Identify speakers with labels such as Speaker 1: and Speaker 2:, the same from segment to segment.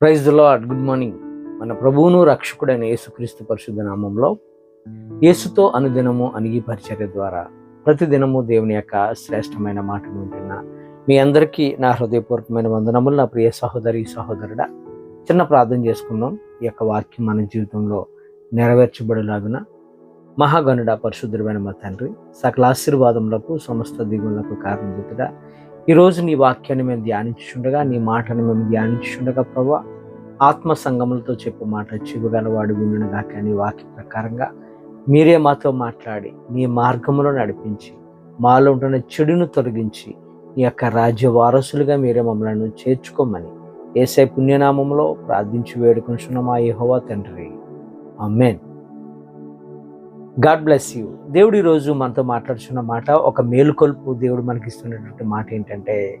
Speaker 1: Praise the Lord good morning మన ప్రభువును రక్షకుడైన యేసుక్రీస్తు పరిశుద్ధ నామంలో యేసుతో అనుదినము అనిగి పరిచర్య ద్వారా ప్రతిదినము దేవుని యొక్క శ్రేష్టమైన మాటను వింటున్న మీ అందరికీ నా హృదయపూర్వకమైన వందనములు. నా ప్రియ సహోదరి సహోదరుడా చిన్న ప్రార్థన చేసుకుందాం. ఈ యొక్క వాక్యం మన జీవితంలో నెరవేర్చబడేలాగున మహాగణుడ పరిశుద్ధుడమైన మా తండ్రి సకల ఆశీర్వాదములకు సమస్త దిగులకు కారణభూతుడా ఈరోజు నీ వాక్యాన్ని మేము ధ్యానించుండగా నీ మాటను మేము ధ్యానించుండగా ప్రభా ఆత్మ సంగములతో చెప్పు మాట చెబుగలవాడు వినుగా కానీ వాక్య ప్రకారంగా మీరే మాతో మాట్లాడి నీ మార్గములో నడిపించి మాలో ఉంటున్న చెడును తొలగించి నీ యొక్క రాజ్య వారసులుగా మీరే మమ్మల్ని చేర్చుకోమని ఏసై పుణ్యనామంలో ప్రార్థించి వేడుకుంటున్నాం మా యెహోవా తండ్రి. అమ్మేన్ గాడ్ బ్లెస్ యూ దేవుడు ఈరోజు మనతో మాట్లాడుతున్న మాట ఒక మేలుకొల్పు దేవుడు మనకి ఇస్తున్నటువంటి మాట ఏంటంటే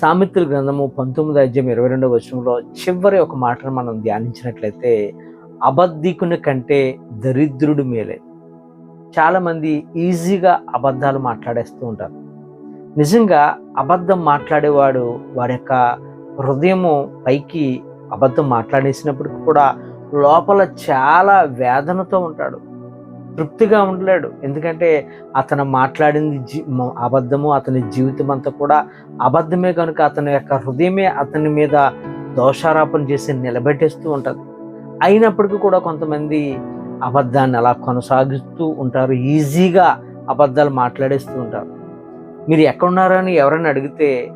Speaker 1: సామెతల గ్రంథము పంతొమ్మిది అధ్యాయం ఇరవై రెండవ వచనంలో చివరి ఒక మాటను మనం ధ్యానించినట్లయితే అబద్ధికుని కంటే దరిద్రుడు మేలే. చాలామంది ఈజీగా అబద్ధాలు మాట్లాడేస్తూ ఉంటారు. నిజంగా అబద్ధం మాట్లాడేవాడు వాడి యొక్క హృదయము పైకి అబద్ధం మాట్లాడేసినప్పటికి కూడా లోపల చాలా వేదనతో ఉంటాడు. తృప్తిగా ఉండలేడు. ఎందుకంటే అతను మాట్లాడింది జీ అబద్ధము అతని జీవితం అంతా కూడా అబద్ధమే కనుక అతని యొక్క హృదయమే అతని మీద దోషారోపణ చేసి నిలబెట్టేస్తూ ఉంటుంది. అయినప్పటికీ కూడా కొంతమంది అబద్ధాన్ని అలా కొనసాగిస్తూ ఉంటారు. ఈజీగా అబద్ధాలు మాట్లాడేస్తూ ఉంటారు. మీరు ఎక్కడున్నారని ఎవరైనా అడిగితే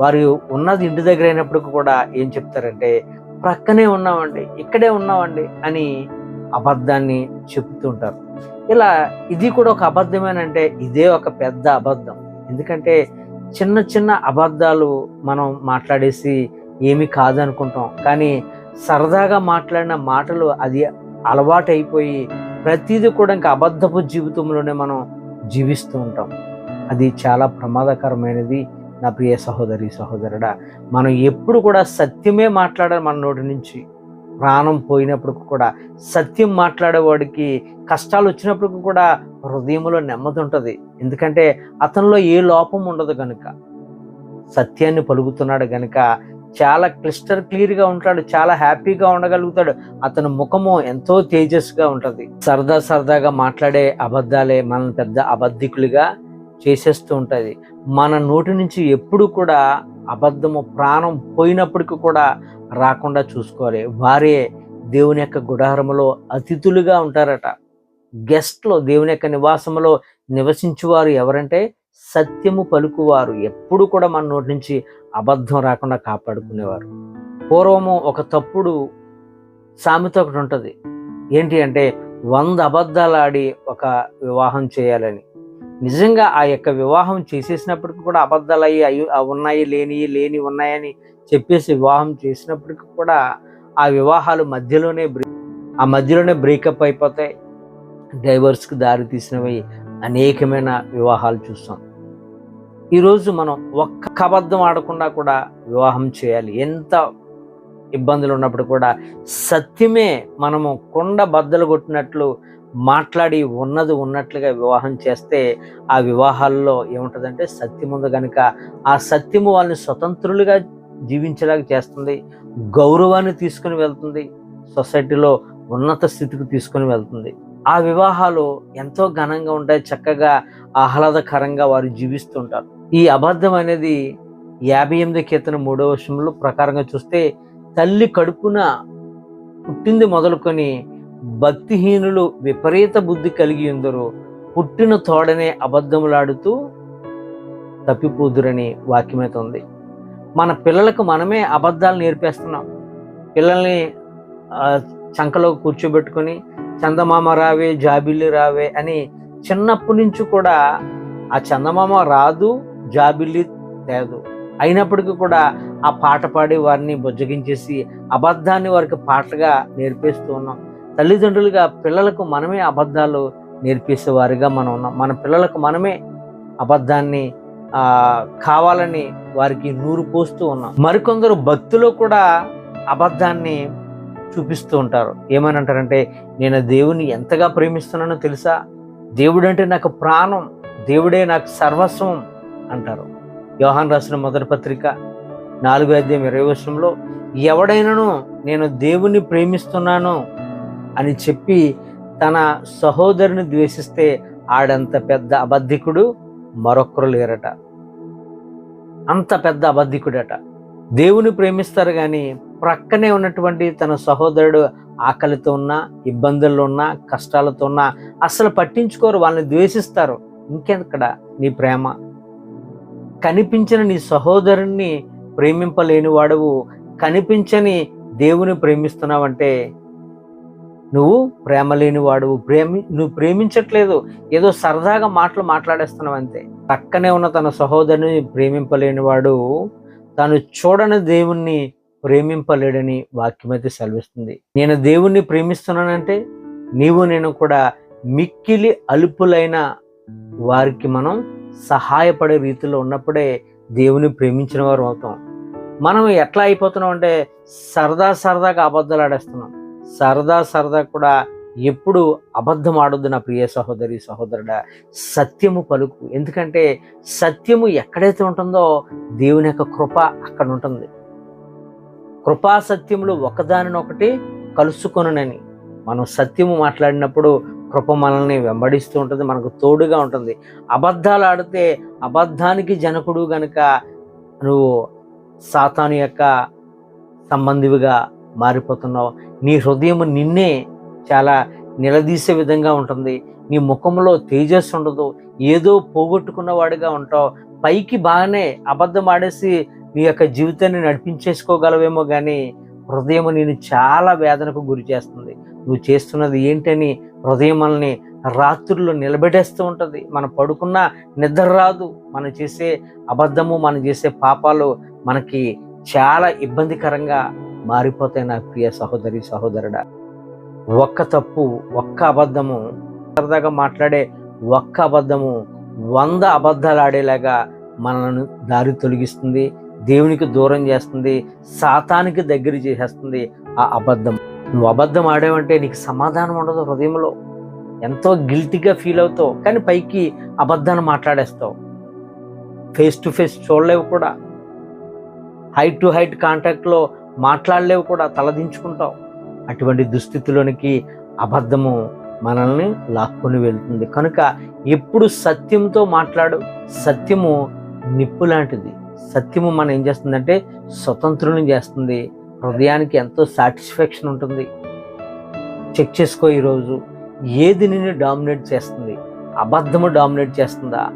Speaker 1: వారు ఉన్నది ఇంటి దగ్గర అయినప్పటికీ కూడా ఏం చెప్తారంటే ప్రక్కనే ఉన్నామండి ఇక్కడే ఉన్నామండి అని అబద్ధాన్ని చెప్తూ ఉంటారు. ఇలా ఇది కూడా ఒక అబద్ధమేనంటే ఇదే ఒక పెద్ద అబద్ధం. ఎందుకంటే చిన్న చిన్న అబద్ధాలు మనం మాట్లాడేసి ఏమి కాదనుకుంటాం. కానీ సరదాగా మాట్లాడిన మాటలు అది అలవాటు అయిపోయి ప్రతిదీ కూడా ఇంకా అబద్ధపు జీవితంలోనే మనం జీవిస్తూ ఉంటాం. అది చాలా ప్రమాదకరమైనది నా ప్రియ సహోదరి సహోదరుడా. మనం ఎప్పుడు కూడా సత్యమే మాట్లాడాలి మన నోటి నుంచి. ప్రాణం పోయినప్పటికి కూడా సత్యం మాట్లాడేవాడికి కష్టాలు వచ్చినప్పటికి కూడా హృదయంలో నెమ్మది ఉంటుంది. ఎందుకంటే అతనిలో ఏ లోపం ఉండదు కనుక సత్యాన్ని పలుకుతున్నాడు కనుక చాలా క్లిస్టర్ క్లియర్గా ఉంటాడు చాలా హ్యాపీగా ఉండగలుగుతాడు. అతని ముఖము ఎంతో తేజస్గా ఉంటుంది. సరదా సరదాగా మాట్లాడే అబద్ధాలే మనల్ని పెద్ద అబద్ధికులుగా చేసేస్తూ ఉంటుంది. మన నోటి నుంచి ఎప్పుడు కూడా అబద్ధము ప్రాణం పోయినప్పటికీ కూడా రాకుండా చూసుకోవాలి. వారే దేవుని యొక్క గుడారములో అతిథులుగా ఉంటారట. గెస్ట్లో దేవుని యొక్క నివాసములో నివసించువారు ఎవరంటే సత్యము పలుకువారు. ఎప్పుడు కూడా మన నోటి నుంచి అబద్ధం రాకుండా కాపాడుకునేవారు. పూర్వము ఒక తప్పుడు సామెత ఒకటి ఉంటుంది. ఏంటి అంటే వంద అబద్ధాలు ఆడి ఒక వివాహం చేయాలని. నిజంగా ఆ యొక్క వివాహం చేసేసినప్పటికీ కూడా అబద్ధాలు అయ్యి అయ్యి ఉన్నాయి లేని లేని ఉన్నాయని చెప్పేసి వివాహం చేసినప్పటికీ కూడా ఆ వివాహాలు మధ్యలోనే ఆ మధ్యలోనే బ్రేకప్ అయిపోతాయి. డైవర్స్కి దారి తీసినవి అనేకమైన వివాహాలు చూస్తాం. ఈరోజు మనం ఒక్క అబద్ధం ఆడకుండా కూడా వివాహం చేయాలి. ఎంత ఇబ్బందులు ఉన్నప్పుడు కూడా సత్యమే మనము కొండ బద్దలు కొట్టినట్లు మాట్లాడి ఉన్నది ఉన్నట్లుగా వివాహం చేస్తే ఆ వివాహాల్లో ఏముంటుందంటే సత్యం ఉంది కనుక ఆ సత్యము వాళ్ళని స్వతంత్రులుగా జీవించేలాగా చేస్తుంది గౌరవాన్ని తీసుకుని వెళ్తుంది సొసైటీలో ఉన్నత స్థితికి తీసుకుని వెళ్తుంది. ఆ వివాహాలు ఎంతో ఘనంగా ఉంటాయి చక్కగా ఆహ్లాదకరంగా వారు జీవిస్తుంటారు ఈ అబద్ధం అనేది యాభై ఎనిమిది కీర్తన మూడవ వర్షంలో ప్రకారంగా చూస్తే తల్లి కడుపున పుట్టింది మొదలుకొని భక్తిహీనులు విపరీత బుద్ధి కలిగి ఉందరో పుట్టిన తోడనే అబద్ధములాడుతూ తప్పిపోదురని వాక్యమైతే ఉంది మన పిల్లలకు మనమే అబద్ధాలు నేర్పేస్తున్నాం. పిల్లల్ని చంకలో కూర్చోబెట్టుకొని చందమామ రావే జాబిల్లి రావే అని చిన్నప్పటి నుంచి కూడా ఆ చందమామ రాదు జాబిల్లి తేదు. అయినప్పటికీ కూడా ఆ పాట పాడి వారిని బుజ్జగించేసి అబద్ధాన్ని వారికి పాటగా నేర్పిస్తూ ఉన్నాం. తల్లిదండ్రులుగా పిల్లలకు మనమే అబద్ధాలు నేర్పేసేవారిగా మనం ఉన్నాం. మన పిల్లలకు మనమే అబద్ధాన్ని కావాలని వారికి నూరు పోస్తూ ఉన్నాం. మరికొందరు భక్తులు కూడా అబద్ధాన్ని చూపిస్తూ ఉంటారు. ఏమని అంటారంటే నేను దేవుని ఎంతగా ప్రేమిస్తున్నానో తెలుసా? దేవుడు అంటే నాకు ప్రాణం దేవుడే నాకు సర్వస్వం అంటారు. యోహాన్ రాసిన మొదటి పత్రిక నాలుగో అధ్యాయం ఇరవై వర్షంలో ఎవడైనాను నేను దేవుణ్ణి ప్రేమిస్తున్నాను అని చెప్పి తన సహోదరుని ద్వేషిస్తే ఆడంత పెద్ద అబద్ధికుడు మరొకరు లేరట. అంత పెద్ద అబద్ధికుడట. దేవుని ప్రేమిస్తారు కానీ ప్రక్కనే ఉన్నటువంటి తన సహోదరుడు ఆకలితో ఉన్నా ఇబ్బందుల్లో ఉన్నా కష్టాలతో ఉన్నా అసలు పట్టించుకోరు వాళ్ళని ద్వేషిస్తారు. ఇంకెక్కడ నీ ప్రేమ? కనిపించిన నీ సహోదరుణ్ణి ప్రేమింపలేని వాడవు. కనిపించని దేవుని ప్రేమిస్తున్నావంటే నువ్వు ప్రేమ లేని వాడు ప్రేమి నువ్వు ప్రేమించట్లేదు. ఏదో సరదాగా మాటలు మాట్లాడేస్తున్నావు అంతే. పక్కనే ఉన్న తన సహోదరుని ప్రేమింపలేని వాడు తాను చూడని దేవుణ్ణి ప్రేమింపలేడని వాక్యమైతే సెలవిస్తుంది. నేను దేవుణ్ణి ప్రేమిస్తున్నానంటే నీవు నేను కూడా మిక్కిలి అలుపులైన వారికి మనం సహాయపడే రీతిలో ఉన్నప్పుడే దేవుని ప్రేమించిన వారు అవుతాం. మనం ఎట్లా అయిపోతున్నాం అంటే సరదా సరదాగా అబద్ధాలు ఆడేస్తున్నాం. సరదా సరదా కూడా ఎప్పుడు అబద్ధం ఆడొద్దు నా ప్రియ సహోదరి సహోదరుడా. సత్యము పలుకు. ఎందుకంటే సత్యము ఎక్కడైతే ఉంటుందో దేవుని యొక్క కృప అక్కడ ఉంటుంది కృపా సత్యములు ఒకదానినొకటి కలుసుకొనని మనం సత్యము మాట్లాడినప్పుడు కృప మనల్ని వెంబడిస్తూ ఉంటుంది మనకు తోడుగా ఉంటుంది. అబద్ధాలు ఆడితే అబద్ధానికి జనకుడు గనుక నువ్వు సాతాను యొక్క సంబంధివిగా మారిపోతున్నావు. నీ హృదయం నిన్నే చాలా నిలదీసే విధంగా ఉంటుంది. నీ ముఖంలో తేజస్సు ఉండదు. ఏదో పోగొట్టుకున్నవాడిగా ఉంటావు. పైకి బాగానే అబద్ధం ఆడేసి నీ యొక్క జీవితాన్ని నడిపించేసుకోగలవేమో కానీ హృదయం నేను చాలా వేదనకు గురి చేస్తుంది. నువ్వు చేస్తున్నది ఏంటని హృదయం మనల్ని రాత్రుల్లో నిలబెట్టేస్తూ ఉంటుంది. మనం పడుకున్న నిద్ర రాదు. మనం చేసే అబద్ధము మనం చేసే పాపాలు మనకి చాలా ఇబ్బందికరంగా మారిపోతాయి నా ప్రియ సహోదరి సహోదరుడా. ఒక్క తప్పు ఒక్క అబద్ధము సరదాగా మాట్లాడే ఒక్క అబద్ధము వంద అబద్ధాలు ఆడేలాగా మనల్ని దారి తొలగిస్తుంది దేవునికి దూరం చేస్తుంది సాతానికి దగ్గర చేసేస్తుంది ఆ అబద్ధం. నువ్వు అబద్ధం ఆడేవంటే నీకు సమాధానం ఉండదు హృదయంలో. ఎంతో గిల్టీగా ఫీల్ అవుతావు కానీ పైకి అబద్ధాన్ని మాట్లాడేస్తావు. ఫేస్ టు ఫేస్ చూడలేవు కూడా. హైట్ టు హైట్ కాంటాక్ట్లో మాట్లాడలేవు కూడా తలదించుకుంటావు. అటువంటి దుస్థితిలోనికి అబద్ధము మనల్ని లాక్కొని వెళ్తుంది. కనుక ఎప్పుడు సత్యంతో మాట్లాడు. సత్యము నిప్పు లాంటిది సత్యము మనం ఏం చేస్తుందంటే స్వతంత్రం చేస్తుంది. హృదయానికి ఎంతో సాటిస్ఫాక్షన్ ఉంటుంది. చెక్ చేసుకో ఈరోజు. ఏది నిన్ను డామినేట్ చేస్తుంది? అబద్ధము డామినేట్ చేస్తుందా?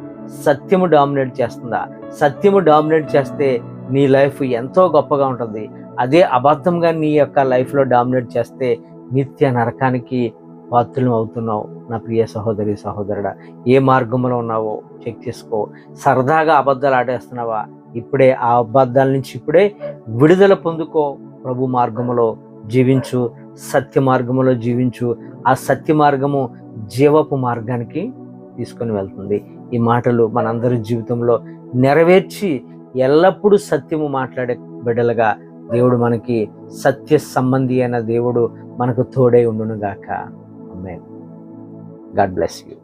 Speaker 1: సత్యము డామినేట్ చేస్తుందా? సత్యము డామినేట్ చేస్తే నీ లైఫ్ ఎంతో గొప్పగా ఉంటుంది. అదే అబద్ధంగా నీ యొక్క లైఫ్లో డామినేట్ చేస్తే నిత్య నరకానికి పాత్రలు అవుతున్నావు. నా ప్రియ సహోదరి సహోదరుడా ఏ మార్గంలో ఉన్నావో చెక్ చేసుకో. సరదాగా అబద్ధాలు ఆడేస్తున్నావా? ఇప్పుడే ఆ అబద్ధాల నుంచి ఇప్పుడే విడుదల పొందుకో. ప్రభు మార్గములో జీవించు సత్య మార్గములో జీవించు. ఆ సత్య మార్గము జీవపు మార్గానికి తీసుకొని వెళ్తుంది. ఈ మాటలు మనందరి జీవితంలో నెరవేర్చి ఎల్లప్పుడూ సత్యము మాట్లాడే బిడ్డలుగా దేవుడు మనకి సత్య సంబంధి అయిన దేవుడు మనకు తోడై ఉండును గాక అమ్మే గాడ్ బ్లెస్ యూ